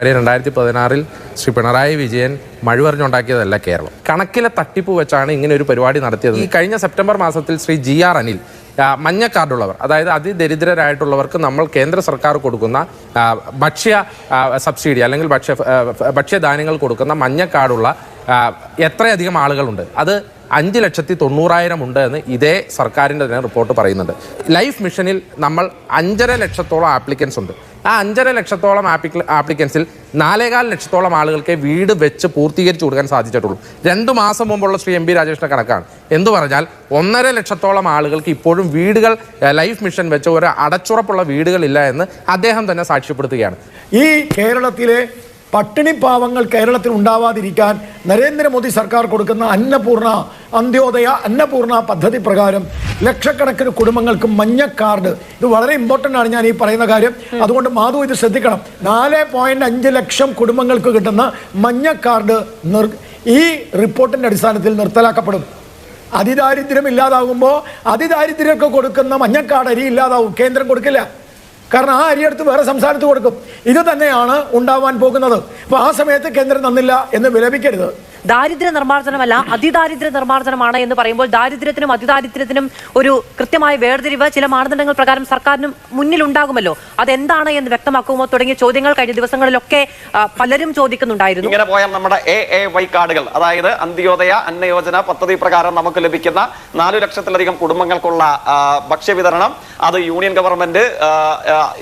രണ്ടായിരത്തി പതിനാറിൽ ശ്രീ പിണറായി വിജയൻ മഴുവറിഞ്ഞുണ്ടാക്കിയതല്ല കേരളം. കണക്കിലെ തട്ടിപ്പ് വെച്ചാണ് ഇങ്ങനെ ഒരു പരിപാടി നടത്തിയത്. ഈ കഴിഞ്ഞ സെപ്റ്റംബർ മാസത്തിൽ ശ്രീ ജി ആർ അനിൽ മഞ്ഞ കാർഡുള്ളവർ അതായത് അതിദരിദ്രരായിട്ടുള്ളവർക്ക് നമ്മൾ കേന്ദ്ര സർക്കാർ കൊടുക്കുന്ന ഭക്ഷ്യ സബ്സിഡി അല്ലെങ്കിൽ ഭക്ഷ്യ ഭക്ഷ്യധാന്യങ്ങൾ കൊടുക്കുന്ന മഞ്ഞ കാർഡുള്ള എത്രയധികം ആളുകളുണ്ട്. അത് അഞ്ച് ലക്ഷത്തി തൊണ്ണൂറായിരം ഉണ്ട് എന്ന് ഇതേ സർക്കാരിന്റെ തന്നെ റിപ്പോർട്ട് പറയുന്നുണ്ട്. ലൈഫ് മിഷനിൽ നമ്മൾ അഞ്ചര ലക്ഷത്തോളം ആപ്ലിക്കൻസ് ഉണ്ട്. ആ അഞ്ചര ലക്ഷത്തോളം ആപ്ലിക്ക ആപ്ലിക്കൻസിൽ നാലേകാൽ ലക്ഷത്തോളം ആളുകൾക്ക് വീട് വെച്ച് പൂർത്തീകരിച്ചു കൊടുക്കാൻ സാധിച്ചിട്ടുള്ളൂ. രണ്ട് മാസം മുമ്പുള്ള ശ്രീ എം പി രാജേഷിന്റെ കണക്കാണ്. എന്ന് പറഞ്ഞാൽ ഒന്നര ലക്ഷത്തോളം ആളുകൾക്ക് ഇപ്പോഴും വീടുകൾ ലൈഫ് മിഷൻ വെച്ച് ഒരു അടച്ചുറപ്പുള്ള വീടുകളില്ല എന്ന് അദ്ദേഹം തന്നെ സാക്ഷ്യപ്പെടുത്തുകയാണ്. ഈ കേരളത്തിലെ പട്ടിണി പാവങ്ങൾ കേരളത്തിൽ ഉണ്ടാവാതിരിക്കാൻ നരേന്ദ്രമോദി സർക്കാർ കൊടുക്കുന്ന അന്നപൂർണ അന്ത്യോദയ അന്നപൂർണ പദ്ധതി പ്രകാരം ലക്ഷക്കണക്കിന് കുടുംബങ്ങൾക്ക് മഞ്ഞ കാർഡ്. ഇത് വളരെ ഇമ്പോർട്ടന്റ് ആണ് ഞാൻ ഈ പറയുന്ന കാര്യം. അതുകൊണ്ട് മാധു ഇത് ശ്രദ്ധിക്കണം. നാല് പോയിന്റ് അഞ്ച് ലക്ഷം കുടുംബങ്ങൾക്ക് കിട്ടുന്ന മഞ്ഞ കാർഡ് നിർ ഈ റിപ്പോർട്ടിന്റെ അടിസ്ഥാനത്തിൽ നിർത്തലാക്കപ്പെടും. അതിദാരിദ്ര്യം ഇല്ലാതാകുമ്പോൾ അതിദാരിദ്ര്യമൊക്കെ കൊടുക്കുന്ന മഞ്ഞക്കാട് അരി ഇല്ലാതാവും. കേന്ദ്രം കൊടുക്കില്ല. കാരണം ആ അരിയെടുത്ത് വേറെ സംസ്ഥാനത്ത് കൊടുക്കും. ഇത് തന്നെയാണ് ഉണ്ടാവാൻ പോകുന്നത്. അപ്പൊ ആ സമയത്ത് കേന്ദ്രം തന്നില്ല എന്ന് വിലപിക്കരുത്. ദാരിദ്ര്യ നിർമ്മാർജനമല്ല അതിദാരിദ്ര്യ നിർമ്മാർജനമാണ് എന്ന് പറയുമ്പോൾ ദാരിദ്ര്യത്തിനും അതിദാരിദ്ര്യത്തിനും ഒരു കൃത്യമായ വേർതിരിവ് ചില മാനദണ്ഡങ്ങൾ പ്രകാരം സർക്കാരിനും മുന്നിൽ ഉണ്ടാകുമല്ലോ അതെന്താണ് എന്ന് വ്യക്തമാക്കുമോ? തുടങ്ങിയ ചോദ്യങ്ങൾ കഴിഞ്ഞ ദിവസങ്ങളിലൊക്കെ പലരും ചോദിക്കുന്നുണ്ടായിരുന്നു. ഇങ്ങനെ പോയാൽ നമ്മുടെ എ എ വൈ കാർഡുകൾ അതായത് അന്ത്യോദയ അന്നയോജന പദ്ധതി പ്രകാരം നമുക്ക് ലഭിക്കുന്ന നാലു ലക്ഷത്തിലധികം കുടുംബങ്ങൾക്കുള്ള ഭക്ഷ്യവിതരണം അത് യൂണിയൻ ഗവൺമെന്റ്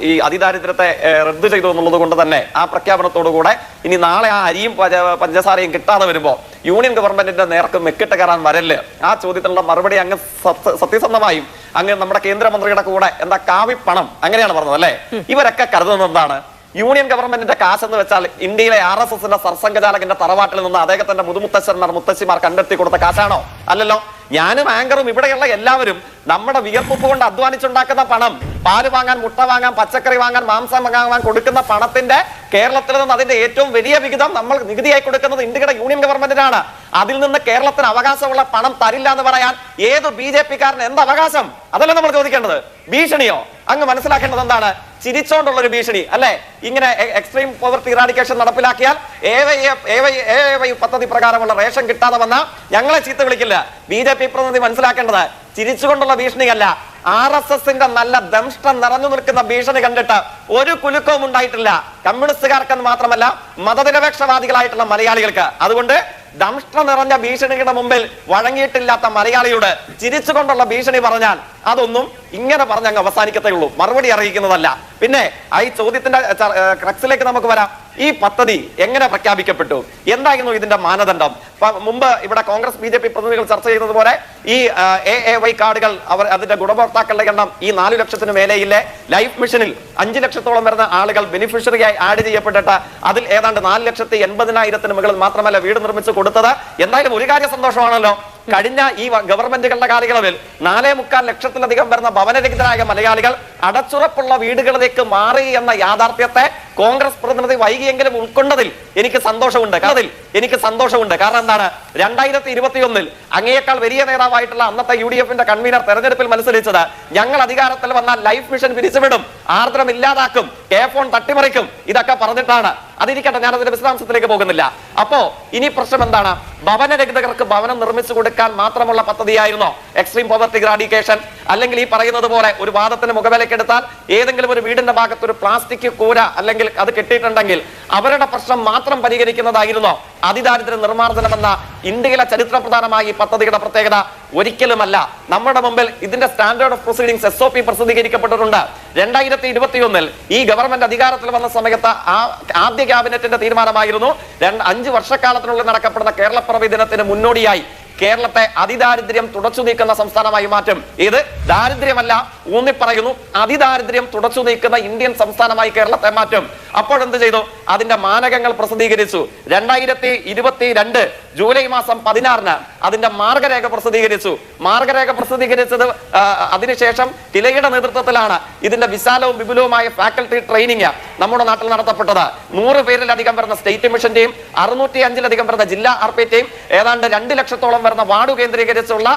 ഈ അതിദാരിദ്ര്യത്തെ റദ്ദു ചെയ്തു എന്നുള്ളത് കൊണ്ട് തന്നെ ആ പ്രഖ്യാപനത്തോടുകൂടെ ഇനി നാളെ ആ അരിയും പഞ്ചസാരയും കിട്ടാതെ വരുമ്പോൾ യൂണിയൻ ഗവൺമെന്റിന്റെ നേർക്ക് മെക്കിട്ട് കയറാൻ വരല്ലേ? ആ ചോദ്യത്തിനുള്ള മറുപടി അങ്ങ് സത്യ- സത്യസന്ധമായും അങ്ങ് നമ്മുടെ കേന്ദ്രമന്ത്രിയുടെ കൂടെ എന്താ കാവിപ്പണം അങ്ങനെയാണ് പറഞ്ഞത് അല്ലേ? ഇവരൊക്കെ കരുതുന്നത് എന്താണ്? യൂണിയൻ ഗവൺമെന്റിന്റെ കാശ് എന്ന് വെച്ചാൽ ഇന്ത്യയിലെ ആർ എസ് എസിന്റെ സർസംഘചാലകന്റെ തറവാട്ടിൽ നിന്ന് അദ്ദേഹത്തിന്റെ മുതുമുത്തശ്ശന്മാർ മുത്തശ്ശിമാർ കണ്ടെത്തി കൊടുത്ത കാശാണോ? അല്ലല്ലോ. ഞാനും ആങ്കറും ഇവിടെയുള്ള എല്ലാവരും നമ്മുടെ വിയർപ്പ് കൊണ്ട് അധ്വാനിച്ചുണ്ടാക്കുന്ന പണം പാൽ വാങ്ങാൻ മുട്ട വാങ്ങാൻ പച്ചക്കറി വാങ്ങാൻ മാംസം വാങ്ങാൻ കൊടുക്കുന്ന പണത്തിന്റെ കേരളത്തിൽ നിന്ന് അതിന്റെ ഏറ്റവും വലിയ വിഹിതം നമ്മൾ നികുതിയായി കൊടുക്കുന്നത് ഇന്ത്യയുടെ യൂണിയൻ ഗവൺമെന്റിനാണ്. അതിൽ നിന്ന് കേരളത്തിന് അവകാശമുള്ള പണം തരില്ല എന്ന് പറയാൻ ഏത് ബി ജെ പിക്കാരന് എന്ത് അവകാശം? അതല്ലേ നമ്മൾ ചോദിക്കേണ്ടത്. ഭീഷണിയോ? അങ്ങ് മനസ്സിലാക്കേണ്ടത് എന്താണ്? ചിരിച്ചോണ്ടുള്ള ഒരു ഭീഷണി അല്ലെ? ഇങ്ങനെ എക്സ്ട്രീം പോവർട്ടി ഇറാഡിക്കേഷൻ നടപ്പിലാക്കിയാൽ പദ്ധതി പ്രകാരമുള്ള റേഷൻ കിട്ടാതെ വന്ന ഞങ്ങളെ ചീത്ത വിളിക്കില്ല. ബി ജെ പി പ്രതിനിധി മനസ്സിലാക്കേണ്ടത് ചിരിച്ചുകൊണ്ടുള്ള ഭീഷണിയല്ല. ആർ എസ് എസിന്റെ നല്ല ദംഷ്ടം നിറഞ്ഞു നിൽക്കുന്ന ഭീഷണി കണ്ടിട്ട് ഒരു കുലുക്കവും ഉണ്ടായിട്ടില്ല. കമ്മ്യൂണിസ്റ്റുകാർക്കെന്ന് മാത്രമല്ല മതനിരപേക്ഷവാദികളായിട്ടുള്ള മലയാളികൾക്ക്. അതുകൊണ്ട് ദംഷ്ട നിറഞ്ഞ ഭീഷണിയുടെ മുമ്പിൽ വഴങ്ങിയിട്ടില്ലാത്ത മലയാളിയോട് ചിരിച്ചുകൊണ്ടുള്ള ഭീഷണി പറഞ്ഞാൽ അതൊന്നും ഇങ്ങനെ പറഞ്ഞ് അങ്ങ് അവസാനിക്കത്തേ ഉള്ളൂ. മറുപടി അറിയിക്കുന്നതല്ല. പിന്നെ ആ ഈ ചോദ്യത്തിന്റെ ക്രക്സിലേക്ക് നമുക്ക് വരാം. ഈ പദ്ധതി എങ്ങനെ പ്രഖ്യാപിക്കപ്പെട്ടു? എന്തായിരുന്നു ഇതിന്റെ മാനദണ്ഡം? മുമ്പ് ഇവിടെ കോൺഗ്രസ് ബി ജെ പി പ്രതിനിധികൾ ചർച്ച ചെയ്യുന്നത് പോലെ ഈ എ എ വൈ കാർഡുകൾ അവർ അതിന്റെ ഗുണഭോക്താക്കളുടെ എണ്ണം ഈ നാലു ലക്ഷത്തിന് മേലെയില്ലേ? ലൈഫ് മിഷനിൽ അഞ്ച് ലക്ഷത്തോളം വരുന്ന ആളുകൾ ബെനിഫിഷ്യറിയായി ആഡ് ചെയ്യപ്പെട്ടിട്ട് അതിൽ ഏതാണ്ട് നാല് ലക്ഷത്തി എൺപതിനായിരത്തിന് മുകളിൽ മാത്രമല്ല വീട് നിർമ്മിച്ചു കൊടുത്തത്. എന്തായാലും ഒരു കാര്യ സന്തോഷമാണല്ലോ. കഴിഞ്ഞ ഈ ഗവൺമെന്റുകളുടെ കാലയളവിൽ നാലേ മുക്കാൽ ലക്ഷത്തിലധികം വരുന്ന ഭവനരഹിതരായ മലയാളികൾ അടച്ചുറപ്പുള്ള വീടുകളിലേക്ക് മാറി എന്ന യാഥാർത്ഥ്യത്തെ കോൺഗ്രസ് പ്രതിനിധി വൈകിയെങ്കിലും ഉൾക്കൊണ്ടതിൽ എനിക്ക് സന്തോഷമുണ്ട്. അതിൽ എനിക്ക് സന്തോഷമുണ്ട്. കാരണം എന്താണ്? രണ്ടായിരത്തി ഇരുപത്തിയൊന്നിൽ അങ്ങേയേക്കാൾ വലിയ നേതാവായിട്ടുള്ള അന്നത്തെ യു ഡി എഫിന്റെ കൺവീനർ തെരഞ്ഞെടുപ്പിൽ മത്സരിച്ചത് ഞങ്ങൾ അധികാരത്തിൽ വന്നാൽ ലൈഫ് മിഷൻ പിരിച്ചുവിടും ആർദ്രം ഇല്ലാതാക്കും കെ ഫോൺ തട്ടിമറിക്കും ഇതൊക്കെ പറഞ്ഞിട്ടാണ്. അതിരിക്കട്ടെ ഞാൻ അതിന്റെ വിശദാംശത്തിലേക്ക് പോകുന്നില്ല. അപ്പോ ഇനി പ്രശ്നം എന്താണ്? ഭവനരഹിതകർക്ക് ഭവനം നിർമ്മിച്ചു കൊടുക്കാൻ മാത്രമുള്ള പദ്ധതിയായിരുന്നോ? എക്സ്ട്രീം പോവർട്ടി ഗ്രാഡിക്കേഷൻ അല്ലെങ്കിൽ ഈ പറയുന്നത് പോലെ ഒരു വാദത്തിന് മുഖവിലക്കെടുത്താൽ ഏതെങ്കിലും ഒരു വീടിന്റെ ഭാഗത്ത് ഒരു പ്ലാസ്റ്റിക് കൂര അല്ലെങ്കിൽ അത് കെട്ടിയിട്ടുണ്ടെങ്കിൽ അവരുടെ പ്രശ്നം മാത്രം പരിഹരിക്കുന്നതായിരുന്നോ? അതിദാരിദ്ര്യ നിർമ്മാർജനമെന്ന ഇന്ത്യയിലെ ചരിത്രപ്രധാനമായ ഈ പദ്ധതിയുടെ പ്രത്യേകത ഒരിക്കലുമല്ല. നമ്മുടെ മുമ്പിൽ ഇതിന്റെ standard of proceedings S O P പ്രസിദ്ധീകരിക്കപ്പെട്ടിട്ടുണ്ട്. രണ്ടായിരത്തി ഇരുപത്തിയൊന്നിൽ ഈ ഗവൺമെന്റ് അധികാരത്തിൽ വന്ന സമയത്ത് ആ ആദ്യ ക്യാബിനറ്റിന്റെ തീരുമാനമായിരുന്നു. അഞ്ച് വർഷക്കാലത്തിനുള്ളിൽ നടക്കപ്പെടുന്ന കേരളപ്പിറവി ദിനത്തിന് മുന്നോടിയായി കേരളത്തെ അതിദാരിദ്ര്യം തുടച്ചു നീക്കുന്ന സംസ്ഥാനമായി മാറ്റും. ഇത് ദാരിദ്ര്യമല്ല ഊന്നിപ്പറയുന്നു അതിദാരിദ്ര്യം തുടച്ചു നീക്കുന്ന ഇന്ത്യൻ സംസ്ഥാനമായി കേരളത്തെ മാറ്റും. അപ്പോഴെന്ത് ചെയ്തു? അതിന്റെ മാനകങ്ങൾ പ്രസിദ്ധീകരിച്ചു. രണ്ടായിരത്തി ഇരുപത്തി രണ്ട് ജൂലൈ മാസം പതിനാറിന് അതിന്റെ മാർഗരേഖ പ്രസിദ്ധീകരിച്ചു. മാർഗരേഖ പ്രസിദ്ധീകരിച്ചത് അതിനുശേഷം കിലയുടെ നേതൃത്വത്തിലാണ്. ഇതിന്റെ വിശാലവും വിപുലവുമായ ഫാക്കൽറ്റി ട്രെയിനിങ്. നമ്മുടെ നാട്ടിൽ നടത്തപ്പെട്ടത്. നൂറ് പേരിലധികം വരുന്ന സ്റ്റേറ്റ് മിഷന്റെയും അറുന്നൂറ്റി അഞ്ചിലധികം വരുന്ന ജില്ലാ ആർപിറ്റെയും ഏതാണ്ട് രണ്ട് ലക്ഷത്തോളം വരുന്ന വാർഡ് കേന്ദ്രീകരിച്ചുള്ള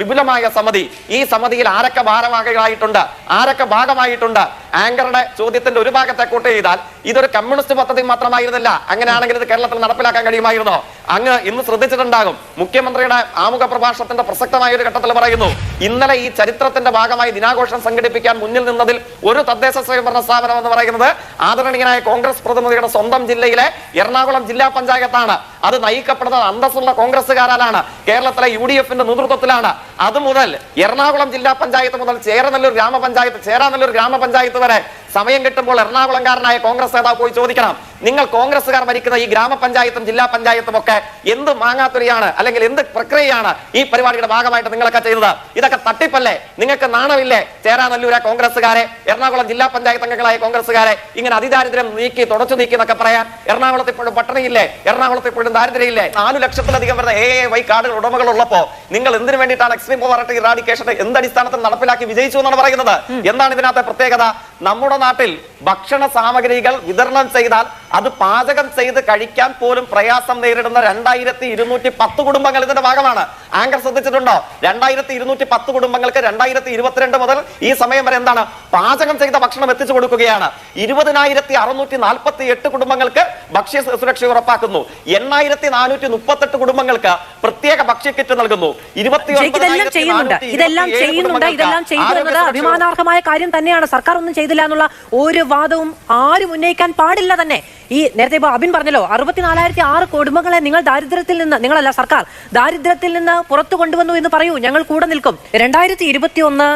വിപുലമായ സമിതി. ഈ സമിതിയിൽ ആരൊക്കെ ഭാരവാഹികളായിട്ടുണ്ട്? ആരൊക്കെ ഭാഗമായിട്ടുണ്ട്? ആങ്കറുടെ ചോദ്യത്തിന്റെ ഒരു ഭാഗത്തെ കൂട്ട് ചെയ്താൽ ഇതൊരു കമ്മ്യൂണിസ്റ്റ് പദ്ധതി മാത്രമായിരുന്നില്ല. അങ്ങനെയാണെങ്കിൽ ഇത് കേരളത്തിൽ നടപ്പിലാക്കാൻ കഴിയുമായിരുന്നോ? അങ്ങ് ഇന്ന് ശ്രദ്ധിച്ചിട്ടുണ്ടാകും. മുഖ്യമന്ത്രിയുടെ ആമുഖ പ്രഭാഷണത്തിന്റെ പ്രസക്തമായ ഒരു ഘട്ടത്തിൽ പറയുന്നു ഇന്നലെ ഈ ചരിത്രത്തിന്റെ ഭാഗമായി ദിനാഘോഷം സംഘടിപ്പിക്കാൻ മുന്നിൽ നിന്നതിൽ ഒരു തദ്ദേശ സ്വയംഭരണ സ്ഥാപനം എന്ന് പറയുന്നത് ആദരണീയനായ കോൺഗ്രസ് പ്രതിനിധിയുടെ സ്വന്തം ജില്ലയിലെ എറണാകുളം ജില്ലാ പഞ്ചായത്താണ് അത് നയിക്കപ്പെടുന്നത് അന്തസ്സുള്ള കോൺഗ്രസ്സുകാരാലാണ്. കേരളത്തിലെ യു ഡി എഫിന്റെ നേതൃത്വത്തിലാണ്. അത് മുതൽ എറണാകുളം ജില്ലാ പഞ്ചായത്ത് മുതൽ ചേരനല്ലൂർ ഗ്രാമപഞ്ചായത്ത് ചേരാനല്ലൂർ ഗ്രാമപഞ്ചായത്ത് വരെ സമയം കിട്ടുമ്പോൾ എറണാകുളംകാരനായ കോൺഗ്രസ് നേതാവ് പോയി ചോദിക്കണം നിങ്ങൾ കോൺഗ്രസ്സുകാർ ഭരിക്കുന്ന ഈ ഗ്രാമപഞ്ചായത്തും ജില്ലാ പഞ്ചായത്തും ഒക്കെ എന്ത് മാങ്ങാത്തുരയാണ് അല്ലെങ്കിൽ എന്ത് പ്രക്രിയയാണ് ഈ പരിപാടിയുടെ ഭാഗമായിട്ട് നിങ്ങളൊക്കെ ചെയ്തത് ഇതൊക്കെ തട്ടിപ്പല്ലേ? നിങ്ങൾക്ക് നാണമില്ലേ? ചേരാനല്ലൂരെ കോൺഗ്രസ്സുകാരെ എറണാകുളം ജില്ലാ പഞ്ചായത്ത് അംഗങ്ങളായ കോൺഗ്രസ്സുകാരെ ഇങ്ങനെ അതിദാരിദ്ര്യം നീക്കി തുടച്ചു നീക്കി എന്നൊക്കെ പറയാൻ എറണാകുളത്ത് ഇപ്പോഴും പട്ടണിയില്ലേ? എറണാകുളത്ത് ഇപ്പോഴും ദാരിദ്ര്യമില്ലേ? നാലു ലക്ഷത്തിലധികം വരുന്ന എ എ വൈ കാർഡുകൾ ഉടമകൾ ഉള്ളപ്പോ നിങ്ങൾ എന്തിനു വേണ്ടിയിട്ടാണ് എക്സ്ട്രീം പോവർട്ടി ഇറാഡിക്കേഷൻ എന്ത് അടിസ്ഥാനത്തിൽ നടപ്പിലാക്കി വിജയിച്ചു എന്നാണ് പറയുന്നത്? എന്താണ് ഇതിനകത്തെ പ്രത്യേകത? നമ്മുടെ നാട്ടിൽ ഭക്ഷണ സാമഗ്രികൾ വിതരണം ചെയ്താൽ അത് പാചകം ചെയ്ത് കഴിക്കാൻ പോലും പ്രയാസം നേരിടുന്ന രണ്ടായിരത്തി ഇരുന്നൂറ്റി പത്ത് കുടുംബങ്ങൾ ഇതിന്റെ ഭാഗമാണ്. ആങ്കർ ശ്രദ്ധിച്ചിട്ടുണ്ടോ? രണ്ടായിരത്തി ഇരുന്നൂറ്റി പത്ത് കുടുംബങ്ങൾക്ക് രണ്ടായിരത്തി ഇരുപത്തിരണ്ട് മുതൽ ഈ സമയം വരെ എന്താണ്? പാചകം ചെയ്ത ഭക്ഷണം എത്തിച്ചു കൊടുക്കുകയാണ്. ഇരുപതിനായിരത്തി അറുന്നൂറ്റി നാൽപ്പത്തി എട്ട് കുടുംബങ്ങൾക്ക് ഭക്ഷ്യ സുരക്ഷ ഉറപ്പാക്കുന്നു. എണ്ണായിരത്തി നാനൂറ്റി മുപ്പത്തെട്ട് കുടുംബങ്ങൾക്ക് പ്രത്യേക ഭക്ഷ്യ കിറ്റ് നൽകുന്നു. ഇരുപത്തി ഇതെല്ലാം ചെയ്യുന്നുണ്ട്. ഇതെല്ലാം ചെയ്യുന്നുണ്ട്. ഇതെല്ലാം ചെയ്തു അഭിമാനാർഹമായ കാര്യം തന്നെയാണ് സർക്കാർ ഒന്നും ചെയ്തില്ല എന്നുള്ള ഒരു വാദവും ആരും ഉന്നയിക്കാൻ പാടില്ല തന്നെ. ഈ നേരത്തെ ഇപ്പോൾ അബിൻ പറഞ്ഞല്ലോ അറുപത്തിനാലായിരത്തി ആറ് കുടുംബങ്ങളെ നിങ്ങൾ ദാരിദ്ര്യത്തിൽ നിന്ന് നിങ്ങളല്ല സർക്കാർ ദാരിദ്ര്യത്തിൽ നിന്ന് പുറത്തു കൊണ്ടുവന്നു എന്ന് പറയൂ ഞങ്ങൾ കൂടെ നിൽക്കും. രണ്ടായിരത്തി ഇരുപത്തി ഒന്ന്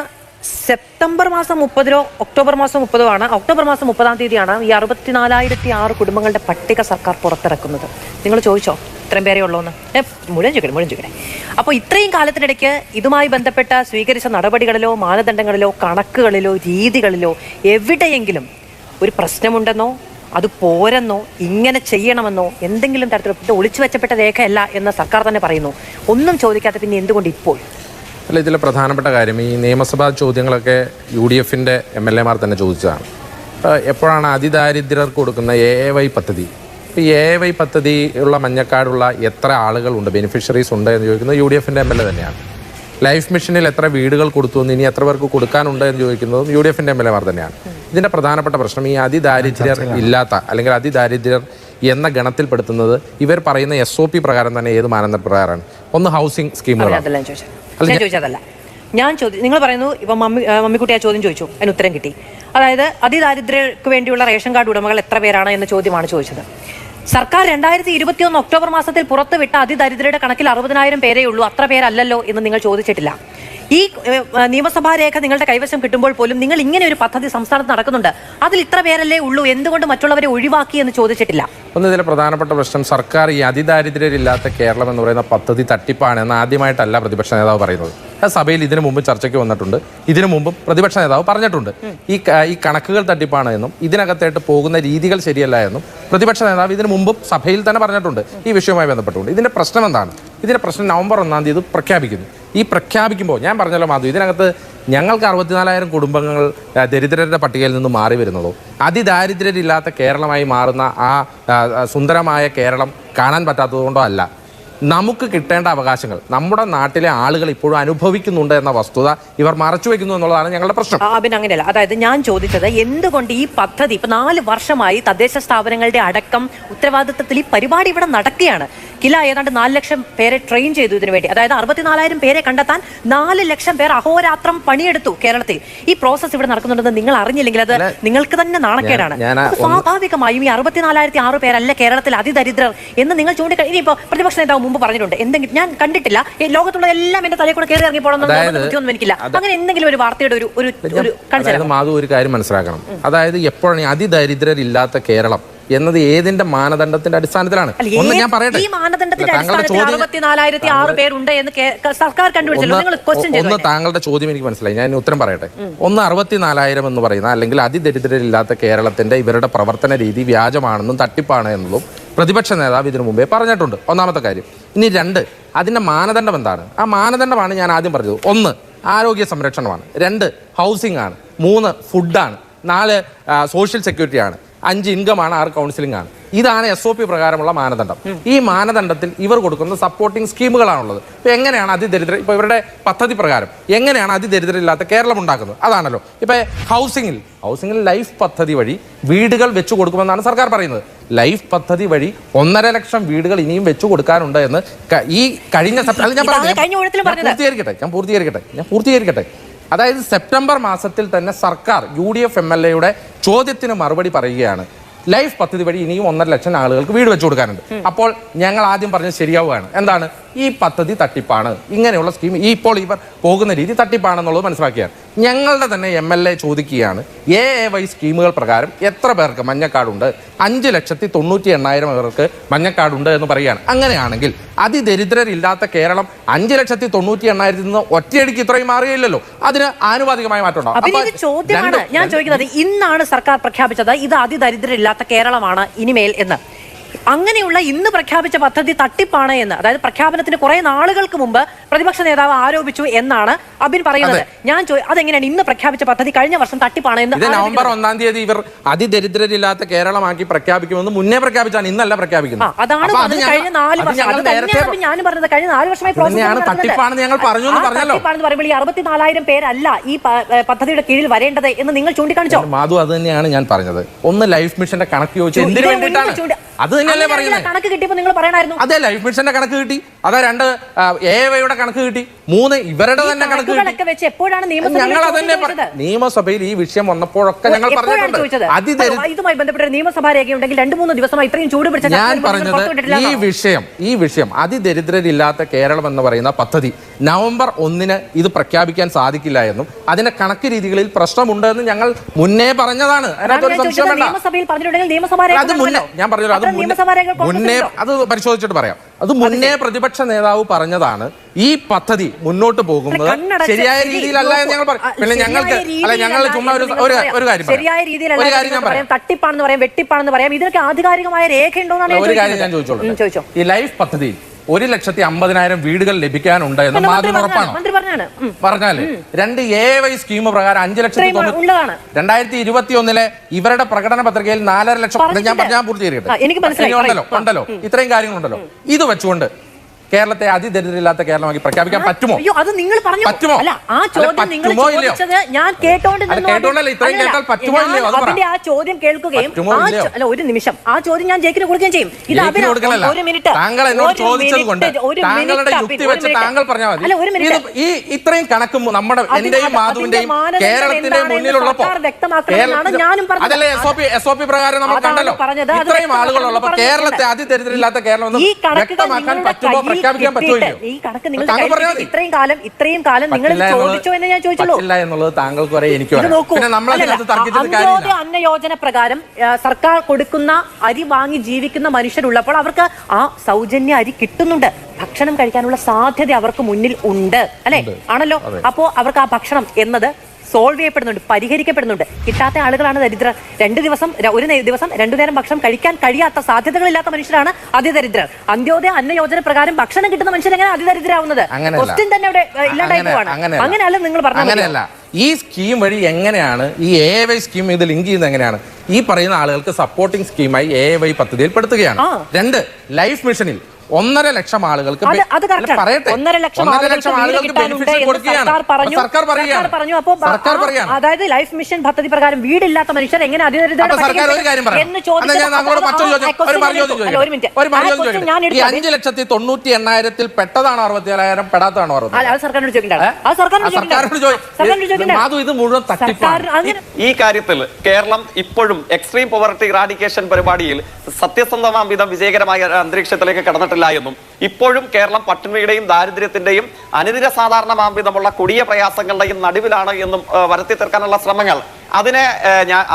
സെപ്റ്റംബർ മാസം മുപ്പതിലോ ഒക്ടോബർ മാസം മുപ്പതോ ആണ് ഒക്ടോബർ മാസം മുപ്പതാം തീയതിയാണ് ഈ അറുപത്തിനാലായിരത്തി ആറ് കുടുംബങ്ങളുടെ പട്ടിക സർക്കാർ പുറത്തിറക്കുന്നത്. നിങ്ങൾ ചോദിച്ചോ? ഇത്രയും പേരെ ഉള്ളൂന്ന്. മുഴുവൻ ചോദിക്കട്ടെ മുഴുവൻ ചോദിക്കട്ടെ. അപ്പോൾ ഇത്രയും കാലത്തിനിടയ്ക്ക് ഇതുമായി ബന്ധപ്പെട്ട സ്വീകരിച്ച നടപടികളിലോ മാനദണ്ഡങ്ങളിലോ കണക്കുകളിലോ രീതികളിലോ എവിടെയെങ്കിലും ഒരു പ്രശ്നമുണ്ടെന്നോ അത് പോരെന്നോ ഇങ്ങനെ ചെയ്യണമെന്നോ എന്തെങ്കിലും ഇത് ഒളിച്ചു വെച്ചപ്പെട്ട രേഖയല്ല എന്ന് സർക്കാർ തന്നെ പറയുന്നു. ഒന്നും ചോദിക്കാത്ത പിന്നെ എന്തുകൊണ്ട് ഇപ്പോൾ? അല്ല ഇതിലെ പ്രധാനപ്പെട്ട കാര്യം ഈ നിയമസഭാ ചോദ്യങ്ങളൊക്കെ യു ഡി എഫിന്റെ എം എൽ എമാർ തന്നെ ചോദിച്ചതാണ്. എപ്പോഴാണ് അതിദാരിദ്ര്യർക്ക് കൊടുക്കുന്ന എ എ വൈ പദ്ധതി? എ എ വൈ പദ്ധതി ഉള്ള മഞ്ഞക്കാടുള്ള എത്ര ആളുകളുണ്ട്? ബെനിഫിഷ്യറീസ് ഉണ്ട് എന്ന് ചോദിക്കുന്നത് യു ഡി എഫിന്റെ എം എൽ എ തന്നെയാണ്. ലൈഫ് മിഷനിൽ എത്ര വീടുകൾ കൊടുത്തു എന്ന് ഇനി എത്ര പേർക്ക് കൊടുക്കാനുണ്ട് എന്ന് ചോദിക്കുന്നതും യു ഡി എഫിന്റെ എം എൽ എമാർ തന്നെയാണ്. ഇതിന്റെ പ്രധാനപ്പെട്ട പ്രശ്നം ഈ അതിദാരിദ്ര്യർ ഇല്ലാത്ത അല്ലെങ്കിൽ അതിദാരിദ്ര്യർ എന്ന ഗണത്തിൽപ്പെടുത്തുന്നത് ഇവർ പറയുന്ന എസ് ഒ പി പ്രകാരം തന്നെ ഏത് മാനദണ്ഡ പ്രകാരമാണ്? ഒന്ന് ഹൗസിംഗ് സ്കീമുകളാണ് അതല്ല ഞാൻ ചോദിച്ചു ചോദിച്ചതല്ല. ഞാൻ ചോദി നിങ്ങൾ പറയുന്നു ഇപ്പം മമ്മി മമ്മിക്കുട്ടി ആ ചോദ്യം ചോദിച്ചു അതിന് ഉത്തരം കിട്ടി. അതായത് അതിദാരിദ്ര്യർക്ക് വേണ്ടിയുള്ള റേഷൻ കാർഡ് ഉടമകൾ എത്ര പേരാണ് എന്ന ചോദ്യമാണ് ചോദിച്ചത്. സർക്കാർ രണ്ടായിരത്തി ഇരുപത്തിയൊന്ന് ഒക്ടോബർ മാസത്തിൽ പുറത്തുവിട്ട അതിദരിദ്രരുടെ കണക്കിൽ അറുപതിനായിരം പേരേ ഉള്ളൂ. അത്ര പേരല്ലല്ലോ എന്ന് നിങ്ങൾ ചോദിച്ചിട്ടില്ല. ഈ നിയമസഭാ രേഖ നിങ്ങളുടെ കൈവശം കിട്ടുമ്പോൾ പോലും നിങ്ങൾ ഇങ്ങനെ ഒരു പദ്ധതി സംസ്ഥാനത്ത് നടക്കുന്നുണ്ട്. അതിൽ ഇത്ര പേരല്ലേ ഉള്ളൂ. എന്തുകൊണ്ട് മറ്റുള്ളവരെ ഒഴിവാക്കി എന്ന് ചോദിച്ചിട്ടില്ല? ഒന്ന് ഇതിലെ പ്രധാനപ്പെട്ട പ്രശ്നം സർക്കാർ ഈ അതിദാരിദ്ര്യരില്ലാത്ത കേരളം എന്ന് പറയുന്ന പദ്ധതി തട്ടിപ്പാണ് എന്ന് ആദ്യമായിട്ടല്ല പ്രതിപക്ഷ നേതാവ് പറയുന്നത്. സഭയിൽ ഇതിനു മുമ്പ് ചർച്ചയ്ക്ക് വന്നിട്ടുണ്ട്. ഇതിനു മുമ്പും പ്രതിപക്ഷ നേതാവ് പറഞ്ഞിട്ടുണ്ട്. ഈ ഈ കണക്കുകൾ തട്ടിപ്പാണ് എന്നും ഇതിനകത്തായിട്ട് പോകുന്ന രീതികൾ ശരിയല്ല എന്നും പ്രതിപക്ഷ നേതാവ് ഇതിനു മുമ്പും സഭയിൽ തന്നെ പറഞ്ഞിട്ടുണ്ട്. ഈ വിഷയവുമായി ബന്ധപ്പെട്ടുകൊണ്ട്. ഇതിന്റെ പ്രശ്നം എന്താണ്? ഇതിന്റെ പ്രശ്നം നവംബർ ഒന്നാം തീയതി പ്രഖ്യാപിക്കുന്നു. ഈ പ്രഖ്യാപിക്കുമ്പോൾ ഞാൻ പറഞ്ഞല്ലോ മാധു ഇതിനകത്ത് ഞങ്ങൾക്ക് അറുപത്തിനാലായിരം കുടുംബങ്ങൾ ദരിദ്രരുടെ പട്ടികയിൽ നിന്ന് മാറി വരുന്നതോ അതിദാരിദ്ര്യരില്ലാത്ത കേരളമായി മാറുന്ന ആ, സുന്ദരമായ കേരളം കാണാൻ പറ്റാത്തതുകൊണ്ടോ അല്ല. നമുക്ക് കിട്ടേണ്ട അവകാശങ്ങൾ. നമ്മുടെ നാട്ടിലെ ആളുകൾ ഇപ്പോഴും അനുഭവിക്കുന്നുണ്ട് എന്ന വസ്തുത ഇവർ മറച്ചു വെക്കുന്നു എന്നുള്ളതാണ് ഞങ്ങളുടെ പ്രശ്നം. പിന്നെ അങ്ങനെയല്ല. അതായത് ഞാൻ ചോദിച്ചത് എന്തുകൊണ്ട് ഈ പദ്ധതി ഇപ്പൊ നാല് വർഷമായി തദ്ദേശ സ്ഥാപനങ്ങളുടെ അടക്കം ഉത്തരവാദിത്തത്തിൽ ഈ പരിപാടി ഇവിടെ നടക്കുകയാണ്? കില ഏതാണ്ട് നാല് ലക്ഷം പേരെ ട്രെയിൻ ചെയ്തു ഇതിനു വേണ്ടി. അതായത് അറുപത്തിനാലായിരം പേരെ കണ്ടെത്താൻ നാല് ലക്ഷം പേർ അഹോരാത്രം പണിയെടുത്തു കേരളത്തിൽ. ഈ പ്രോസസ് ഇവിടെ നടക്കുന്നുണ്ടെന്ന് നിങ്ങൾ അറിഞ്ഞില്ലെങ്കിൽ അത് നിങ്ങൾക്ക് തന്നെ നാണക്കേടാണ്. സ്വാഭാവികമായും ഈ അറുപത്തിനാലായിരത്തി ആറ് പേരല്ല കേരളത്തിൽ അതിദരിദ്രർ എന്ന് നിങ്ങൾ ചൂണ്ടിക്ക ഇനിയിപ്പോ പ്രതിപക്ഷ നേതാവ് മുമ്പ് പറഞ്ഞിട്ടുണ്ട്. എന്തെങ്കിലും ഞാൻ കണ്ടിട്ടില്ല. ഈ ലോകത്തുള്ള എല്ലാം എന്റെ തലയിൽ കൂടെ കയറി ഇറങ്ങി പോകണം ബുദ്ധിയൊന്നും എനിക്കില്ല. അങ്ങനെ എന്തെങ്കിലും ഒരു വാർത്തയുടെ ഒരു ഒരു കാണിച്ചു മാധു ഒരു കാര്യം മനസ്സിലാക്കണം. അതായത് എപ്പോഴാണ് അതിദരിദ്രരില്ലാത്ത കേരളം എന്നത് ഏതിന്റെ മാനദണ്ഡത്തിന്റെ അടിസ്ഥാനത്തിലാണ്? ഒന്ന് ഞാൻ പറയട്ടെ. ഈ മാനദണ്ഡത്തിന്റെ അല്ല, താങ്കളുടെ അടിസ്ഥാനത്തിൽ ആറ് പേരുണ്ട് എന്ന് സർക്കാർ കണ്ടുപിടിച്ചല്ലോ. ഒന്ന് താങ്കളുടെ ചോദ്യം എനിക്ക് മനസ്സിലായി. ഞാൻ ഉത്തരം പറയട്ടെ. ഒന്ന് അറുപത്തിനാലായിരം എന്ന് പറയുന്ന അല്ലെങ്കിൽ അതിദരിദ്രരില്ലാത്ത കേരളത്തിന്റെ ഇവരുടെ പ്രവർത്തന രീതി വ്യാജമാണെന്നും തട്ടിപ്പാണ് എന്നതും പ്രതിപക്ഷ നേതാവ് ഇതിനു മുമ്പേ പറഞ്ഞിട്ടുണ്ട്. ഒന്നാമത്തെ കാര്യം ഇനി രണ്ട് അതിന്റെ മാനദണ്ഡം എന്താണ്? ആ മാനദണ്ഡമാണ് ഞാൻ ആദ്യം പറഞ്ഞത്. ഒന്ന് ആരോഗ്യ സംരക്ഷണമാണ്. രണ്ട് ഹൗസിംഗ് ആണ്. മൂന്ന് ഫുഡാണ് നാല് സോഷ്യൽ സെക്യൂരിറ്റി ആണ്. അഞ്ച് ഇൻകം ആണ്. ആറ് കൗൺസിലിംഗ് ആണ്. ഇതാണ് എസ് ഒ പി പ്രകാരമുള്ള മാനദണ്ഡം. ഈ മാനദണ്ഡത്തിൽ ഇവർ കൊടുക്കുന്ന സപ്പോർട്ടിംഗ് സ്കീമുകളാണുള്ളത്. ഇപ്പോൾ എങ്ങനെയാണ് അതിദരിദ്ര ഇപ്പോൾ ഇവരുടെ പദ്ധതി പ്രകാരം എങ്ങനെയാണ് അതിദരിദ്രരില്ലാത്ത കേരളം ഉണ്ടാക്കുന്നത്? അതാണല്ലോ. ഇപ്പോൾ ഹൗസിംഗിൽ ഹൗസിംഗിൽ ലൈഫ് പദ്ധതി വഴി വീടുകൾ വെച്ചു കൊടുക്കുമെന്നാണ് സർക്കാർ പറയുന്നത്. ലൈഫ് പദ്ധതി വഴി ഒന്നര ലക്ഷം വീടുകൾ ഇനിയും വെച്ചു കൊടുക്കാനുണ്ട് എന്ന് ഈ കഴിഞ്ഞ സെപ്റ്റംബർ ഞാൻ. പൂർത്തീകരിക്കട്ടെ ഞാൻ പൂർത്തീകരിക്കട്ടെ ഞാൻ പൂർത്തീകരിക്കട്ടെ. അതായത് സെപ്റ്റംബർ മാസത്തിൽ തന്നെ സർക്കാർ U D F M L എയുടെ ചോദ്യത്തിന് മറുപടി പറയുകയാണ്. ലൈഫ് പദ്ധതി വഴി ഇനിയും ഒന്നര ലക്ഷം ആളുകൾക്ക് വീട് വെച്ചു കൊടുക്കാനുണ്ട്. അപ്പോൾ ഞങ്ങൾ ആദ്യം പറഞ്ഞത് ശരിയാവുകയാണ്. എന്താണ്? ഈ പദ്ധതി തട്ടിപ്പാണ്. ഇങ്ങനെയുള്ള സ്കീം ഈ ഇപ്പോൾ ഇവർ പോകുന്ന രീതി തട്ടിപ്പാണെന്നുള്ളത് മനസ്സിലാക്കിയാണ്. ഞങ്ങളുടെ തന്നെ എം എൽ എ ചോദിക്കുകയാണ് എ എ വൈ സ്കീമുകൾ പ്രകാരം എത്ര പേർക്ക് മഞ്ഞക്കാടുണ്ട്? അഞ്ച് ലക്ഷത്തി തൊണ്ണൂറ്റി എണ്ണായിരം പേർക്ക് മഞ്ഞക്കാടുണ്ട് എന്ന് പറയുകയാണ്. അങ്ങനെയാണെങ്കിൽ അതിദരിദ്രരില്ലാത്ത കേരളം അഞ്ച് ലക്ഷത്തി തൊണ്ണൂറ്റി എണ്ണായിരത്തിൽ നിന്ന് ഒറ്റയടിക്ക് ഇത്രയും മാറുകയില്ലല്ലോ അതിന് ആനുപാതികമായ മാറ്റം ചോദ്യമാണ് ഞാൻ ചോദിക്കുന്നത് ഇന്നാണ് സർക്കാർ പ്രഖ്യാപിച്ചത് ഇത് അതിദരിദ്രരില്ലാത്ത കേരളമാണ് ഇനിമേൽ എന്ന്. അങ്ങനെയുള്ള ഇന്ന് പ്രഖ്യാപിച്ച പദ്ധതി തട്ടിപ്പാണ് എന്ന്. അതായത് പ്രഖ്യാപനത്തിന് കുറെ നാളുകൾക്ക് മുമ്പ് പ്രതിപക്ഷ നേതാവ് ആരോപിച്ചു എന്നാണ് അബിൻ പറയുന്നത്. ഞാൻ അതെങ്ങനെയാണ് ഇന്ന് പ്രഖ്യാപിച്ച പദ്ധതി കഴിഞ്ഞ വർഷം തട്ടിപ്പാണ് എന്ന് നവംബർ? ഒന്നാം തീയതി ഇവർ അതിദരിദ്രരില്ലാത്ത കേരളമാക്കി പ്രഖ്യാപിക്കുമെന്ന് മുന്നേ പ്രഖ്യാപിച്ചാണ് ഇന്നല്ല പ്രഖ്യാപിക്കുന്നത്. അതാണ് കഴിഞ്ഞ നാല് വർഷം. ഞാനും പറഞ്ഞത്. കഴിഞ്ഞ നാല് വർഷമായി. തട്ടിപ്പാണെന്ന് ഞങ്ങൾ പറഞ്ഞു എന്ന് പറഞ്ഞല്ലോ. തട്ടിപ്പാണെന്ന് പറയുമ്പോൾ ഈ അറുപത്തിനാലായിരം പേരല്ല ഈ പദ്ധതിയുടെ കീഴിൽ വരേണ്ടത് എന്ന് നിങ്ങൾ ചൂണ്ടിക്കാണിച്ചോ? മാധു അത് തന്നെയാണ് ഞാൻ പറഞ്ഞത്. ഒന്ന് ലൈഫ് മിഷന്റെ കണക്ക് ചോദിച്ചു എന്തിനു വേണ്ടിട്ടാണ് വേണ്ടിയിട്ടാണ് അത് തന്നെയല്ലേ ആ പറയുന്നത് കണക്ക് കിട്ടിയപ്പോൾ നിങ്ങൾ പറയണായിരുന്നു. അതല്ല ലൈഫ് മിഷന്റെ കണക്ക് കിട്ടി. അതാ രണ്ട് എ വൈയുടെ കണക്ക് കിട്ടി. മൂന്ന് ഇവരുടെ തന്നെ കണക്ക് കിട്ടി. വെച്ച് എപ്പോഴാണ് നിയമസഭയിൽ ഞങ്ങൾ അതന്നെ നിയമസഭയിൽ ഈ വിഷയം വന്നപ്പോഴൊക്കെ ഞങ്ങൾ പറഞ്ഞിട്ടുണ്ട്. ഇതുമായി ബന്ധപ്പെട്ട നിയമസഭാ രേഖയുണ്ടെങ്കിൽ രണ്ട് മൂന്ന് ദിവസമായി ഇത്രയും ചൂട് പിടിച്ച ഞാൻ പറഞ്ഞത് ഈ വിഷയം ഈ വിഷയം അതിദരിദ്രരില്ലാത്ത കേരളം എന്ന് പറയുന്ന പദ്ധതി നവംബർ ഒന്നിന് ഇത് പ്രഖ്യാപിക്കാൻ സാധിക്കില്ല എന്നും അതിന്റെ കണക്ക് രീതികളിൽ പ്രശ്നമുണ്ട് എന്ന് ഞങ്ങൾ മുന്നേ പറഞ്ഞതാണ്. അതിനകത്തൊരു ഞാൻ ചോദിച്ചത് സംശയം വേണ്ട. നിയമസഭയിൽ പറഞ്ഞിട്ടുണ്ടെങ്കിൽ നിയമസഭാ രേഖ അത് മുന്നേ ഞാൻ പറഞ്ഞല്ലോ അത് മുന്നേ മുന്നേ അത് പരിശോധിച്ചിട്ട് പറയാം. അത് മുന്നേ പ്രതിപക്ഷ നേതാവ് പറഞ്ഞതാണ് ഈ പദ്ധതി മുന്നോട്ട് പോകുന്നത് ശരിയായ രീതിയിലല്ല എന്ന് ഞങ്ങൾ. പറയും പിന്നെ ഞങ്ങൾക്ക് അല്ല ഞങ്ങൾ ചുമ്മാ ഒരു ഒരു കാര്യം ശരിയായ രീതിയിലല്ല ഞാൻ പറയാം. തട്ടിപ്പാണെന്ന് പറയാം വെട്ടിപ്പാണെന്ന് പറയാം. ഇതിനൊക്കെ ആധികാരികമായ രേഖ ഞാൻ ഒരു കാര്യം ഞാൻ ചോദിച്ചോളൂ. ഈ ലൈഫ് പദ്ധതിയിൽ ഒരു ലക്ഷത്തി അമ്പതിനായിരം വീടുകൾ ലഭിക്കാനുണ്ട് എന്ന് മാധ്യമം ഉറപ്പാണ്. പറഞ്ഞാൽ രണ്ട് എ വൈ സ്കീം പ്രകാരം അഞ്ച് ലക്ഷത്തി രണ്ടായിരത്തി ഇരുപത്തി ഒന്നിലെ ഇവരുടെ പ്രകടന പത്രികയിൽ നാലര ലക്ഷം ഞാൻ ഞാൻ പൂർത്തീകരിക്കട്ടെ. ഉണ്ടല്ലോ. ഉണ്ടല്ലോ. ഇത്രയും കാര്യങ്ങളുണ്ടല്ലോ. ഇത് വെച്ചുകൊണ്ട് കേരളത്തെ അതിദരിദ്രമില്ലാത്ത കേരളമാക്കി പ്രഖ്യാപിക്കാൻ പറ്റുമോ? അയ്യോ അത് നിങ്ങൾ പറഞ്ഞു? പറ്റുമോ? അല്ല ആ ചോദ്യം നിങ്ങൾ ചോദിച്ചത് ഞാൻ കേട്ടോണ്ട്? അതിന്റെ ആ ചോദ്യം കേൾക്കുകയും അല്ല ഒരു നിമിഷം. ആ ചോദ്യം ഞാൻ ജയിക്കിന് കൊടുക്കുകയും ചെയ്യും. ഇത്. ഒരു മിനിറ്റ്. താങ്കൾ എന്നോട് ചോദിച്ചത് കൊണ്ട്. താങ്കളുടെ യുക്തി വെച്ച് താങ്കൾ പറഞ്ഞാൽ മതി. ഈ ഇത്രയും കണക്കും നമ്മുടെ എന്റെയും മാധുവിന്റെയും കേരളത്തിന്റെ മുന്നിലുള്ളപ്പോ. അതല്ലേ S O P S O P പ്രകാരം നമ്മൾ കണ്ടല്ലോ. ഇത്രയും ആളുകളുള്ളപ്പോ കേരളത്തെ അതിദരിദ്രമില്ലാത്ത കേരളം വ്യക്തമാക്കാൻ പറ്റുമോ പ്രഖ്യാപിക്കാൻ പറ്റുമോ ഈ കണക്ക് മതി. ഇത്രയും കാലം ഇത്രയും കാലം നിങ്ങൾ ചോദിച്ചോ എന്ന് ഞാൻ ചോദിച്ചുള്ളൂ എന്നുള്ളത് താങ്കൾക്ക് പറയാം എനിക്ക് അന്ത്യോദയ അന്ന യോജന പ്രകാരം സർക്കാർ കൊടുക്കുന്ന അരി വാങ്ങി ജീവിക്കുന്ന മനുഷ്യരുള്ളപ്പോൾ അവർക്ക് ആ സൗജന്യ അരി കിട്ടുന്നുണ്ട്. ഭക്ഷണം കഴിക്കാനുള്ള സാധ്യത അവർക്ക് മുന്നിൽ ഉണ്ട്. അല്ലെ? ആണല്ലോ. അപ്പോ അവർക്ക് ആ ഭക്ഷണം എന്നത് സോൾവ് ചെയ്യപ്പെടുന്നുണ്ട് പരിഹരിക്കപ്പെടുന്നുണ്ട്. കിട്ടാത്ത ആളുകളാണ് ദരിദ്രർ. രണ്ട് ദിവസം ഒരു ദിവസം രണ്ടു നേരം ഭക്ഷണം കഴിക്കാൻ കഴിയാത്ത സാധ്യതകളില്ലാത്ത മനുഷ്യരാണ് അതിദരിദ്രർ. അന്ത്യോദയ അന്ന യോജന പ്രകാരം ഭക്ഷണം കിട്ടുന്ന മനുഷ്യർ എങ്ങനെ അതിദരിദ്രാവുന്നത്. ക്വസ്റ്റ്യൻ തന്നെ അവിടെ ഇല്ലാണ്ടായി പോവാണ്. അങ്ങനെയല്ല. നിങ്ങൾ പറഞ്ഞത്. ഈ സ്കീം വഴി എങ്ങനെയാണ് ഈ എ വൈ സ്കീം ഇത് ലിങ്ക് ചെയ്യുന്നത് എങ്ങനെയാണ്? ഈ പറയുന്ന ആളുകൾക്ക് സപ്പോർട്ടിംഗ് സ്കീമായി എ വൈ പദ്ധതിയിൽ പെടുത്തുകയാണ്. രണ്ട് ലൈഫ് മിഷനിൽ ഒന്നര ലക്ഷം ആളുകൾക്ക്. പറയട്ടെ. ഒന്നര ലക്ഷം ആളുകൾക്ക് സർക്കാർ പറഞ്ഞു. അപ്പോൾ സർക്കാർ പറയാണ്. അതായത് ലൈഫ് മിഷൻ പദ്ധതി പ്രകാരം വീടില്ലാത്ത മനുഷ്യർ എങ്ങനെ. അഞ്ച് ലക്ഷത്തി തൊണ്ണൂറ്റി എണ്ണായിരത്തിൽ പെട്ടതാണോ അറുപത്തി ഏഴായിരം പെടാത്തതാണോ അല്ല, അത് സർക്കാരിനോട് ചോദിക്കണ്ടാണ് അത് സർക്കാരിനോട് ആ, സർക്കാരിനോട് ചോദി- മാധു, ഇത് മുഴുവൻ തട്ടിപ്പാണ്. ഈ കാര്യത്തിൽ കേരളം ഇപ്പോഴും എക്സ്ട്രീം പോവർട്ടി റാഡിക്കേഷൻ പരിപാടിയിൽ സത്യസന്ധമാം വിധം വിജയകരമായ അന്തരീക്ഷത്തിലേക്ക് കടന്നിട്ടില്ല എന്നും. ഇപ്പോഴും കേരളം പട്ടിണിയുടെയും ദാരിദ്ര്യത്തിന്റെയും അനുദിന സാധാരണമാംവിധമുള്ള കൊടിയ പ്രയാസങ്ങളുടെയും നടുവിലാണ് എന്നും വരത്തി തീർക്കാനുള്ള ശ്രമങ്ങൾ. അതിനെ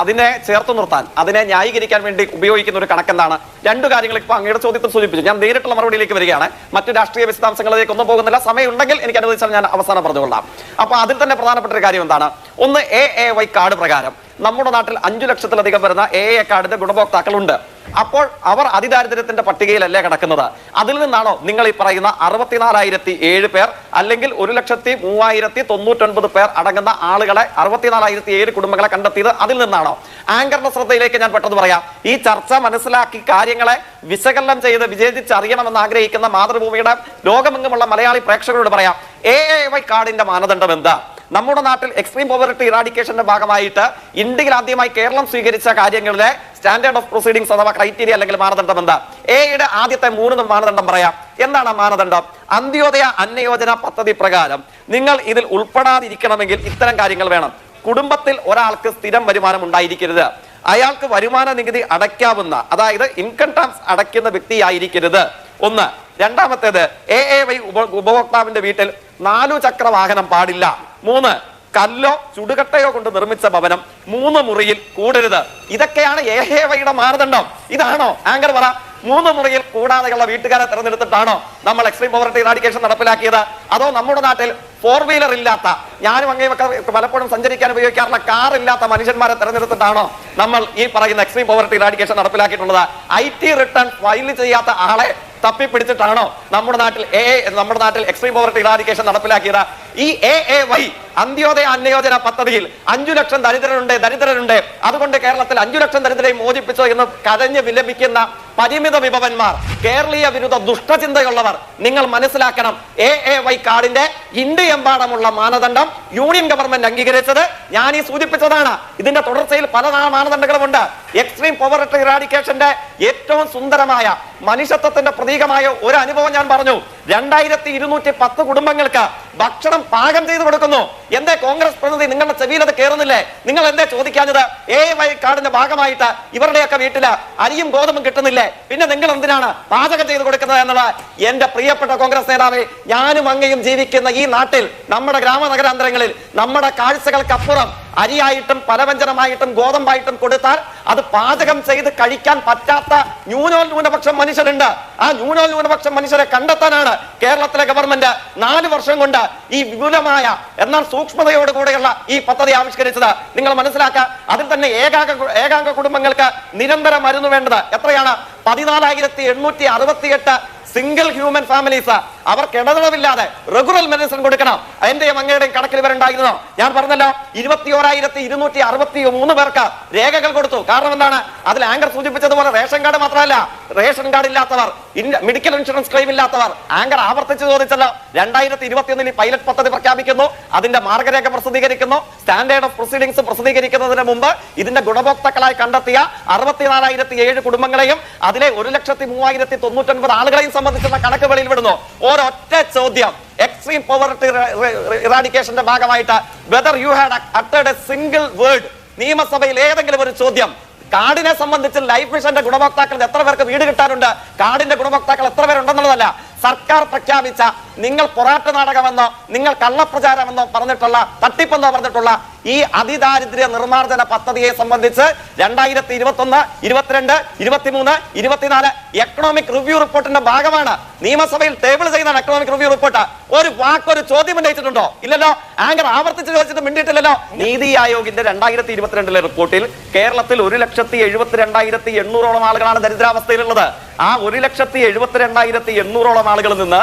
അതിനെ ചേർത്ത് നിർത്താൻ അതിനെ ന്യായീകരിക്കാൻ വേണ്ടി ഉപയോഗിക്കുന്ന ഒരു കണക്കെന്താണ്? രണ്ടു കാര്യങ്ങൾ ഇപ്പൊ അങ്ങയുടെ ചോദ്യത്തിൽ സൂചിപ്പിച്ചു. ഞാൻ നേരിട്ടുള്ള മറുപടിയിലേക്ക് വരികയാണ്. മറ്റു രാഷ്ട്രീയ വിശദാംശങ്ങളിലേക്ക് ഒന്നും പോകുന്നില്ല. സമയമുണ്ടെങ്കിൽ എനിക്ക് അനുവദിച്ചാൽ ഞാൻ അവസാനം പറഞ്ഞുകൊള്ളാം. അപ്പൊ അതിൽ തന്നെ പ്രധാനപ്പെട്ട ഒരു കാര്യം എന്താണ്? ഒന്ന് എ എ വൈ കാർഡ് പ്രകാരം. നമ്മുടെ നാട്ടിൽ അഞ്ചു ലക്ഷത്തിലധികം വരുന്ന എ എ കാർഡിന്റെ ഗുണഭോക്താക്കളുണ്ട്. അപ്പോൾ അവർ അതിദാരിദ്ര്യത്തിന്റെ പട്ടികയിലല്ലേ കിടക്കുന്നത്? അതിൽ നിന്നാണോ നിങ്ങൾ ഈ പറയുന്ന അറുപത്തിനാലായിരത്തി ഏഴ് പേർ അല്ലെങ്കിൽ ഒരു ലക്ഷത്തി മൂവായിരത്തി തൊണ്ണൂറ്റൊൻപത് പേർ അടങ്ങുന്ന ആളുകളെ അറുപത്തിനാലായിരത്തി ഏഴ് കുടുംബങ്ങളെ കണ്ടെത്തിയത് അതിൽ നിന്നാണോ? ആങ്കറിന്റെ ശ്രദ്ധയിലേക്ക് ഞാൻ പെട്ടെന്ന് പറയാം. ഈ ചർച്ച മനസ്സിലാക്കി കാര്യങ്ങളെ വിശകലനം ചെയ്ത് വിജയിച്ചറിയണമെന്ന് ആഗ്രഹിക്കുന്ന മാതൃഭൂമിയുടെ ലോകമെങ്ങുമുള്ള മലയാളി പ്രേക്ഷകരോട് പറയാം. എ എ വൈ കാർഡിന്റെ മാനദണ്ഡം എന്താ? നമ്മുടെ നാട്ടിൽ എക്സ്ട്രീം പോവർട്ടി ഇറാഡിക്കേഷന്റെ ഭാഗമായിട്ട് ഇന്ത്യയിൽ ആദ്യമായി കേരളം സ്വീകരിച്ച കാര്യങ്ങളിലെ സ്റ്റാൻഡേർഡ് ഓഫ് പ്രൊസീഡിംഗ്സ് അഥവാ ക്രൈറ്റീരിയ അല്ലെങ്കിൽ മാനദണ്ഡം എന്താ? എയുടെ ആദ്യത്തെ മൂന്ന് മാനദണ്ഡം പറയാം. എന്താണ് മാനദണ്ഡം? അന്ത്യോദയ അന്നയോജന പദ്ധതി പ്രകാരം നിങ്ങൾ ഇതിൽ ഉൾപ്പെടാതിരിക്കണമെങ്കിൽ ഇത്തരം കാര്യങ്ങൾ വേണം. കുടുംബത്തിൽ ഒരാൾക്ക് സ്ഥിരം വരുമാനം ഉണ്ടായിരിക്കരുത്. അയാൾക്ക് വരുമാന നികുതി അടയ്ക്കാവുന്ന അതായത് ഇൻകം ടാക്സ് അടയ്ക്കുന്ന വ്യക്തിയായിരിക്കരുത്. ഒന്ന്. രണ്ടാമത്തേത് എ എ വൈ ഉപ- ഉപഭോക്താവിന്റെ വീട്ടിൽ നാലു ചക്ര വാഹനം പാടില്ല. മൂന്ന് കല്ലോ ചുടുകട്ടയോ കൊണ്ട് നിർമ്മിച്ച ഭവനം. മൂന്ന് മുറിയിൽ കൂടരുത്. ഇതൊക്കെയാണ് ഏഹേവയുടെ മാനദണ്ഡം. ഇതാണോ? ആങ്കർ പറ. മൂന്ന് മുറിയിൽ കൂടാതെയുള്ള വീട്ടുകാരെ തെരഞ്ഞെടുത്തിട്ടാണോ നമ്മൾ എക്സ്ട്രീം പോവർട്ടി ഇറാഡിക്കേഷൻ നടപ്പിലാക്കിയത്? അതോ നമ്മുടെ നാട്ടിൽ ഫോർ വീലർ ഇല്ലാത്ത ഞാനും അങ്ങനെയൊക്കെ പലപ്പോഴും സഞ്ചരിക്കാൻ ഉപയോഗിക്കാറുള്ള കാർ ഇല്ലാത്ത മനുഷ്യന്മാരെ തെരഞ്ഞെടുത്തിട്ടാണോ നമ്മൾ ഈ പറയുന്ന എക്സ്ട്രീം പോവർട്ടി ഇറാഡിക്കേഷൻ നടപ്പിലാക്കിയിട്ടുള്ളത്? ഐ ടി റിട്ടേൺ ഫയൽ ചെയ്യാത്ത ആളെ തപ്പിപ്പിടിച്ചിട്ടാണോ നമ്മുടെ നാട്ടിൽ എ നമ്മുടെ നാട്ടിൽ എക്സ്ട്രീം പോവർട്ടി ഇറാഡിക്കേഷൻ നടപ്പിലാക്കിയത്? ഈ A A Y Antyodaya Anna Yojana പദ്ധതിയിൽ അഞ്ചു ലക്ഷം ദരിദ്രരുണ്ട് ദരിദ്രരുണ്ട്. അതുകൊണ്ട് കേരളത്തിൽ അഞ്ചു ലക്ഷം ദരിദ്രരെ മോചിപ്പിച്ചോ എന്ന് കരഞ്ഞ് വിലപിക്കുന്ന പരിമിത വിഭവന്മാർ കേരളീയ വിരുദ്ധ ദുഷ്ടചിന്തയുള്ളവർ. നിങ്ങൾ മനസ്സിലാക്കണം എ എ വൈ കാർഡിന്റെ ഇന്ത്യയെമ്പാടമുള്ള മാനദണ്ഡം യൂണിയൻ ഗവൺമെന്റ് അംഗീകരിച്ചത്. ഞാൻ ഈ സൂചിപ്പിച്ചതാണ്. ഇതിന്റെ തുടർച്ചയിൽ പല മാനദണ്ഡങ്ങളുമുണ്ട്. എക്സ്ട്രീം പോവർട്ടി ഇറാഡിക്കേഷന്റെ ഏറ്റവും സുന്ദരമായ മനുഷ്യത്വത്തിന്റെ പ്രതീകമായ ഒരു അനുഭവം ഞാൻ പറഞ്ഞു. രണ്ടായിരത്തി ഇരുന്നൂറ്റി പത്ത് കുടുംബങ്ങൾക്ക് ഭക്ഷണം പാകം ചെയ്തു കൊടുക്കുന്നു. എന്തേ കോൺഗ്രസ് പ്രതിനിധി നിങ്ങളുടെ ചെവിയിലത് കയറുന്നില്ലേ നിങ്ങൾ എന്തേ ചോദിക്കാഞ്ഞത്? എ വൈ കാർഡിന്റെ ഭാഗമായിട്ട് ഇവരുടെയൊക്കെ വീട്ടിൽ അരിയും ഗോതമ്പും കിട്ടുന്നില്ലേ? പിന്നെ നിങ്ങൾ എന്തിനാണ് പാചകം ചെയ്ത് കൊടുക്കുന്നത് എന്നുള്ള എന്റെ പ്രിയപ്പെട്ട കോൺഗ്രസ് നേതാവേ ഞാനും അങ്ങയും ജീവിക്കുന്ന ഈ നാട്ടിൽ നമ്മുടെ ഗ്രാമ ഗ്രാമനഗരാന്തരങ്ങളിൽ നമ്മുടെ കാഴ്ചകൾക്കപ്പുറം അരിയായിട്ടും പലവ്യഞ്ജനമായിട്ടും ഗോതമ്പായിട്ടും കൊടുത്താൽ അത് പാചകം ചെയ്ത് കഴിക്കാൻ പറ്റാത്ത ന്യൂനോന്യൂനപക്ഷം മനുഷ്യരുണ്ട്. ആ ന്യൂനോന്യൂനപക്ഷം മനുഷ്യരെ കണ്ടെത്താനാണ് കേരളത്തിലെ ഗവൺമെന്റ് നാല് വർഷം കൊണ്ട് ഈ വിപുലമായ എന്നാൽ സൂക്ഷ്മതയോടുകൂടെയുള്ള ഈ പദ്ധതി ആവിഷ്കരിച്ചത്. നിങ്ങൾ മനസ്സിലാക്കുക അതിൽ തന്നെ ഏകാംഗ ഏകാംഗ കുടുംബങ്ങൾക്ക് നിരന്തര മരുന്ന് വേണ്ടത് എത്രയാണ്? പതിനാലായിരത്തി എണ്ണൂറ്റി അറുപത്തിയെട്ട് സിംഗിൾ ഹ്യൂമൻ ഫാമിലീസ് അവർക്ക് ഇടതടവില്ലാതെ റെഗുലർ മെഡിസിൻ കൊടുക്കണം. എന്റെയും അങ്ങയുടെയും കണക്കിൽ ഇവരുണ്ടായിരുന്നോ? ഞാൻ പറഞ്ഞല്ലോ ഇരുപത്തി ഓരായിരത്തി ഇരുന്നൂറ്റി അറുപത്തി മൂന്ന് പേർക്ക് രേഖകൾ കൊടുത്തു. കാരണം എന്താണ്? അതിൽ ആങ്കർ സൂചിപ്പിച്ചതുപോലെ റേഷൻ കാർഡ് മാത്രമല്ല റേഷൻ കാർഡ് ഇല്ലാത്തവർ മെഡിക്കൽ ഇൻഷുറൻസ് ക്ലെയിം ഇല്ലാത്തവർ ആങ്കർ ആവർത്തിച്ച് ചോദിച്ചല്ലോ രണ്ടായിരത്തി ഇരുപത്തി ഒന്നിൽ പൈലറ്റ് പദ്ധതി പ്രഖ്യാപിക്കുന്നു അതിന്റെ മാർഗരേഖ പ്രസിദ്ധീകരിക്കുന്നു സ്റ്റാൻഡേർഡ് ഓഫ് പ്രൊസീഡിംഗ്സ് പ്രസിദ്ധീകരിക്കുന്നതിന് മുമ്പ് ഇതിന്റെ ഗുണഭോക്താക്കളായി കണ്ടെത്തിയ അറുപത്തിനാലായിരത്തി ഏഴ് കുടുംബങ്ങളെയും അതിലെ ഒരു ലക്ഷത്തി മൂവായിരത്തി തൊണ്ണൂറ്റൊൻപത് ആളുകളെയും സംബന്ധിച്ചുള്ള വെളിയിൽ വിടുന്നു. ഒരൊറ്റ ചോദ്യം. എക്സ്ട്രീം പോവർട്ടി ഇറാഡിക്കേഷന്റെ ഭാഗമായിട്ട് വെദർ യു ഹാഡ് അട്ടേഡ് എ സിംഗിൾ വേർഡ് നിയമസഭയിൽ ഏതെങ്കിലും ഒരു ചോദ്യം. കാർഡിനെ സംബന്ധിച്ച് ലൈഫ് മിഷന്റെ ഗുണഭോക്താക്കൾ എത്ര പേർക്ക് വീട് കിട്ടാനുണ്ട്? കാർഡിന്റെ ഗുണഭോക്താക്കൾ എത്ര പേരുണ്ടെന്നുള്ളതല്ല. സർക്കാർ പ്രഖ്യാപിച്ച നിങ്ങൾ പൊറാട്ട നാടകമെന്നോ നിങ്ങൾ കള്ളപ്രചാരമെന്നോ പറഞ്ഞിട്ടുള്ള തട്ടിപ്പെന്നോ പറഞ്ഞിട്ടുള്ള ഈ അതിദാരിദ്ര്യ നിർമ്മാർജന പദ്ധതിയെ സംബന്ധിച്ച് രണ്ടായിരത്തി ഇരുപത്തി ഒന്ന് ഇരുപത്തിരണ്ട് ഇരുപത്തിമൂന്ന് ഇരുപത്തിനാല് എക്കണോമിക് റിവ്യൂ റിപ്പോർട്ടിന്റെ ഭാഗമാണ്. നിയമസഭയിൽ ടേബിൾ ചെയ്യുന്ന എക്കണോമിക് റിവ്യൂ റിപ്പോർട്ട് ഒരു വാക്കൊരു ചോദ്യം ഉന്നയിച്ചിട്ടുണ്ടോ? ഇല്ലല്ലോ. ആങ്കർ ആവർത്തിച്ച് ചോദിച്ചിട്ട് മിണ്ടിയിട്ടില്ലല്ലോ. നീതി ആയോഗിന്റെ രണ്ടായിരത്തി ഇരുപത്തിരണ്ടിലെ റിപ്പോർട്ടിൽ കേരളത്തിൽ ഒരു ലക്ഷത്തി എഴുപത്തി രണ്ടായിരത്തി എണ്ണൂറോളം ആളുകളാണ് ദരിദ്രാവസ്ഥയിലുള്ളത്. ആ ഒരു ലക്ഷത്തി എഴുപത്തി രണ്ടായിരത്തി എണ്ണൂറോളം ആളുകളിൽ നിന്ന്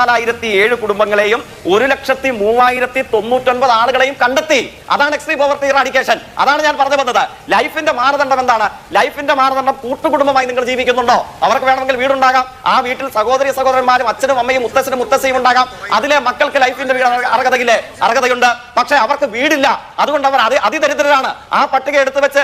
അറുപത്തിനാലായിരത്തി ഏഴ് കുടുംബങ്ങളെയും ഒരു ലക്ഷത്തി മൂവായിരത്തി തൊണ്ണൂറ്റൊൻപത് ആളുകളെയും കണ്ടെത്തി. അതാണ് എക്സ്ട്രീം പോവർട്ടി ഇറാഡിക്കേഷൻ അതാണ് ഞാൻ പറഞ്ഞു വന്നത്. ലൈഫിന്റെ മാനദണ്ഡം എന്താണ്? ലൈഫിന്റെ മാനദണ്ഡം കൂട്ടുകുടുംബമായി നിങ്ങൾ ജീവിക്കുന്നുണ്ടോ? അവർക്ക് വേണമെങ്കിൽ വീടുണ്ടാകാം. ആ വീട്ടിൽ സഹോദരി സഹോദരന്മാരും അച്ഛനും അമ്മയും മുത്തച്ഛനും മുത്തശ്ശിയും ഉണ്ടാകാം. അതിലെ മക്കൾക്ക് ലൈഫിന്റെ അർഹതയില്ലേ? അർഹതയുണ്ട്. പക്ഷെ അവർക്ക് വീടില്ല. അതുകൊണ്ട് അവർ അതി അതിദരിദ്രരാണ്. ആ പട്ടിക എടുത്തു വെച്ച്